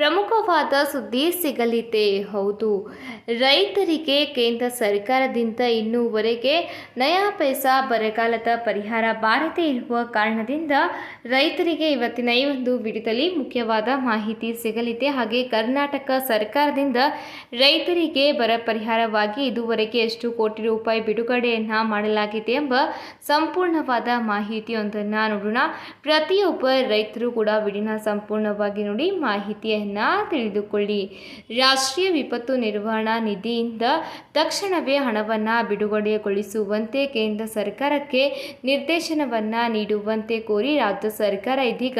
ಪ್ರಮುಖವಾದ ಸುದ್ದಿ ಸಿಗಲಿದೆ. ಹೌದು. ರೈತರಿಗೆ ಕೇಂದ್ರ ಸರ್ಕಾರದಿಂದ ಇನ್ನೂವರೆಗೆ ನಯಾ ಪೈಸಾ ಬರಗಾಲದ ಪರಿಹಾರ ಬಾರದೇ ಇರುವ ಕಾರಣದಿಂದ ರೈತರಿಗೆ ಇವತ್ತಿನ ಈ ಒಂದು ವಿಡಿಯೋದಲ್ಲಿ ಮುಖ್ಯವಾದ ಮಾಹಿತಿ ಸಿಗಲಿದೆ. ಹಾಗೆ ಕರ್ನಾಟಕ ಸರ್ಕಾರದಿಂದ ರೈತರಿಗೆ ಬರ ಪರಿಹಾರವಾಗಿ ಇದುವರೆಗೆ ಎಷ್ಟು ಕೋಟಿ ರೂಪಾಯಿ ಬಿಡುಗಡೆಯನ್ನು ಮಾಡಲಾಗಿದೆ ಎಂಬ ಸಂಪೂರ್ಣವಾದ ಮಾಹಿತಿಯೊಂದನ್ನು ನೋಡೋಣ. ಪ್ರತಿಯೊಬ್ಬ ರೈತರು ಕೂಡ ವಿಡಿಯೋನ ಸಂಪೂರ್ಣವಾಗಿ ನೋಡಿ ಮಾಹಿತಿಯನ್ನು ತಿಳಿದುಕೊಳ್ಳಿ. ರಾಷ್ಟ್ರೀಯ ವಿಪತ್ತು ನಿರ್ವಹಣಾ ನಿಧಿಯಿಂದ ತಕ್ಷಣವೇ ಹಣವನ್ನು ಬಿಡುಗಡೆಗೊಳಿಸುವಂತೆ ಕೇಂದ್ರ ಸರ್ಕಾರಕ್ಕೆ ನಿರ್ದೇಶನವನ್ನು ನೀಡುವಂತೆ ಕೋರಿ ರಾಜ್ಯ ಸರ್ಕಾರ ಇದೀಗ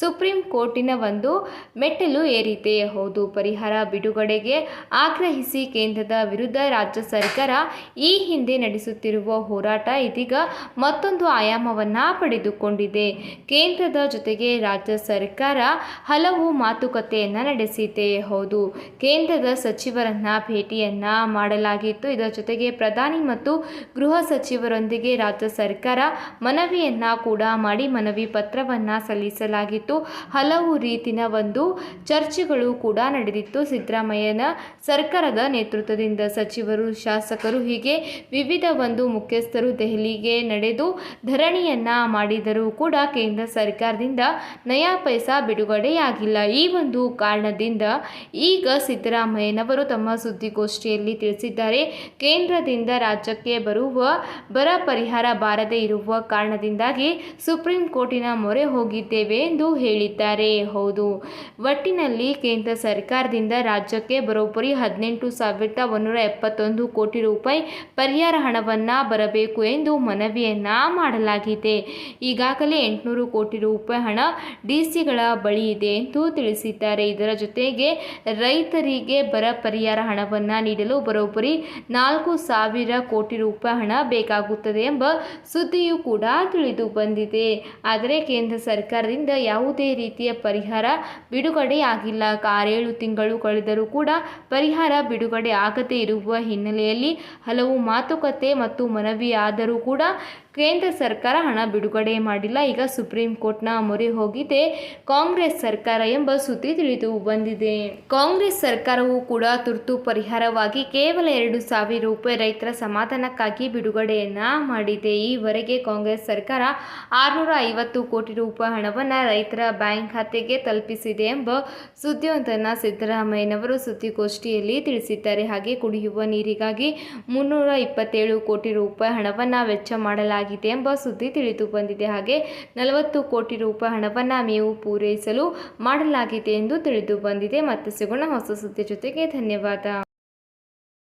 ಸುಪ್ರೀಂ ಕೋರ್ಟಿನ ಒಂದು ಮೆಟ್ಟಲು ಏರಿದೆ. ಹೌದು, ಪರಿಹಾರ ಬಿಡುಗಡೆಗೆ ಆಗ್ರಹಿಸಿ ಕೇಂದ್ರದ ವಿರುದ್ಧ ರಾಜ್ಯ ಸರ್ಕಾರ ಈ ಹಿಂದೆ ನಡೆಸುತ್ತಿರುವ ಹೋರಾಟ ಇದೀಗ ಮತ್ತೊಂದು ಆಯಾಮವನ್ನು ಪಡೆದುಕೊಂಡಿದೆ. ಕೇಂದ್ರದ ಜೊತೆಗೆ ರಾಜ್ಯ ಸರ್ಕಾರ ಹಲವು ಮಾತುಕತೆಯನ್ನು ನಡೆಸಿದೆ ಹೌದು, ಕೇಂದ್ರದ ಸಚಿವರನ್ನ ಭೇಟಿಯನ್ನ ಮಾಡಲಾಗಿತ್ತು. ಇದರ ಜೊತೆಗೆ ಪ್ರಧಾನಿ ಮತ್ತು ಗೃಹ ಸಚಿವರೊಂದಿಗೆ ರಾಜ್ಯ ಸರ್ಕಾರ ಮನವಿಯನ್ನ ಕೂಡ ಮಾಡಿ ಮನವಿ ಪತ್ರವನ್ನ ಸಲ್ಲಿಸಲಾಗಿತ್ತು. ಹಲವು ರೀತಿಯ ಒಂದು ಚರ್ಚೆಗಳು ಕೂಡ ನಡೆದಿತ್ತು. ಸಿದ್ದರಾಮಯ್ಯನ ಸರ್ಕಾರದ ನೇತೃತ್ವದಿಂದ ಸಚಿವರು, ಶಾಸಕರು ಹೀಗೆ ವಿವಿಧ ಒಂದು ಮುಖ್ಯಸ್ಥರು ದೆಹಲಿಗೆ ನಡೆದು ಧರಣಿಯನ್ನ ಮಾಡಿದರೂ ಕೂಡ ಕೇಂದ್ರ ಸರ್ಕಾರದಿಂದ ನಯಾ ಪೈಸಾ ಬಿಡುಗಡೆಯಾಗಿಲ್ಲ. ಈ ಒಂದು ಕಾರಣದಿಂದ ಈಗ ಸಿದ್ದರಾಮಯ್ಯನವರು ತಮ್ಮ ಸುದ್ದಿಗೋಷ್ಠಿಯಲ್ಲಿ ತಿಳಿಸಿದ್ದಾರೆ. ಕೇಂದ್ರದಿಂದ ರಾಜ್ಯಕ್ಕೆ ಬರುವ ಬರ ಪರಿಹಾರ ಬಾರದೇ ಇರುವ ಕಾರಣದಿಂದಾಗಿ ಸುಪ್ರೀಂ ಕೋರ್ಟಿನ ಮೊರೆ ಹೋಗಿದ್ದೇವೆ ಎಂದು ಹೇಳಿದ್ದಾರೆ. ಹೌದು, ಒಟ್ಟಿನಲ್ಲಿ ಕೇಂದ್ರ ಸರ್ಕಾರದಿಂದ ರಾಜ್ಯಕ್ಕೆ ಬರೋಬ್ಬರಿ ಹದಿನೆಂಟು ಸಾವಿರದ ಒಂದೂರ ಎಪ್ಪತ್ತೊಂದು ಕೋಟಿ ರೂಪಾಯಿ ಪರಿಹಾರ ಹಣವನ್ನು ಬರಬೇಕು ಎಂದು ಮನವಿಯನ್ನು ಮಾಡಲಾಗಿದೆ. ಈಗಾಗಲೇ ಎಂಟುನೂರು ಕೋಟಿ ರೂಪಾಯಿ ಹಣ ಡಿಸಿಗಳ ಬಳಿ ಇದೆ ಎಂದು ತಿಳಿಸಿದ್ದಾರೆ. ಇದರ ಜೊತೆಗೆ ರೈತರಿಗೆ ಬರ ಪರಿಹಾರ ಹಣವನ್ನು ನೀಡಲು ಬರೋಬ್ಬರಿ ನಾಲ್ಕು ಸಾವಿರ ಕೋಟಿ ರೂಪಾಯಿ ಹಣ ಬೇಕಾಗುತ್ತದೆ ಎಂಬ ಸುದ್ದಿಯೂ ಕೂಡ ತಿಳಿದು ಬಂದಿದೆ. ಆದರೆ ಕೇಂದ್ರ ಸರ್ಕಾರದಿಂದ ಯಾವುದೇ ರೀತಿಯ ಪರಿಹಾರ ಬಿಡುಗಡೆಯಾಗಿಲ್ಲ ಆರೇಳು ತಿಂಗಳು ಕಳೆದರೂ ಕೂಡ ಪರಿಹಾರ ಬಿಡುಗಡೆ ಆಗದೇ ಇರುವ ಹಿನ್ನೆಲೆಯಲ್ಲಿ ಹಲವು ಮಾತುಕತೆ ಮತ್ತು ಮನವಿ ಆದರೂ ಕೂಡ ಕೇಂದ್ರ ಸರ್ಕಾರ ಹಣ ಬಿಡುಗಡೆ ಮಾಡಿಲ್ಲ. ಈಗ ಸುಪ್ರೀಂ ಕೋರ್ಟ್ನ ಮೊರೆ ಹೋಗಿದೆ ಕಾಂಗ್ರೆಸ್ ಸರ್ಕಾರ ಎಂಬ ಸುದ್ದಿ ಬಂದಿದೆ. ಕಾಂಗ್ರೆಸ್ ಸರ್ಕಾರವು ಕೂಡ ತುರ್ತು ಪರಿಹಾರವಾಗಿ ಕೇವಲ ಎರಡು ಸಾವಿರ ರೂಪಾಯಿ ರೈತರ ಸಮಾಧಾನಕ್ಕಾಗಿ ಬಿಡುಗಡೆಯನ್ನ ಮಾಡಿದೆ. ಈವರೆಗೆ ಕಾಂಗ್ರೆಸ್ ಸರ್ಕಾರ ಆರುನೂರ ಐವತ್ತು ಕೋಟಿ ರೂಪಾಯಿ ಹಣವನ್ನು ರೈತರ ಬ್ಯಾಂಕ್ ಖಾತೆಗೆ ತಲುಪಿಸಿದೆ ಎಂಬ ಸುದ್ದಿಯೊಂದನ್ನು ಸಿದ್ದರಾಮಯ್ಯನವರು ಸುದ್ದಿಗೋಷ್ಠಿಯಲ್ಲಿ ತಿಳಿಸಿದ್ದಾರೆ. ಹಾಗೆ ಕುಡಿಯುವ ನೀರಿಗಾಗಿ ಮುನ್ನೂರ ಇಪ್ಪತ್ತೇಳು ಕೋಟಿ ರೂಪಾಯಿ ಹಣವನ್ನು ವೆಚ್ಚ ಮಾಡಲಾಗಿದೆ ಎಂಬ ಸುದ್ದಿ ತಿಳಿದು ಬಂದಿದೆ. ಹಾಗೆ ನಲವತ್ತು ಕೋಟಿ ರೂಪಾಯಿ ಹಣವನ್ನು ಮೇವು ಪೂರೈಸಲು ಮಾಡಲಾಗಿದೆ ಎಂದು ತಿಳಿದು ಬಂದಿದೆ ಮತ್ತೆ ಸಿಗೋಣ ಹೊಸ ಸುದ್ದಿ ಜೊತೆಗೆ ಧನ್ಯವಾದ.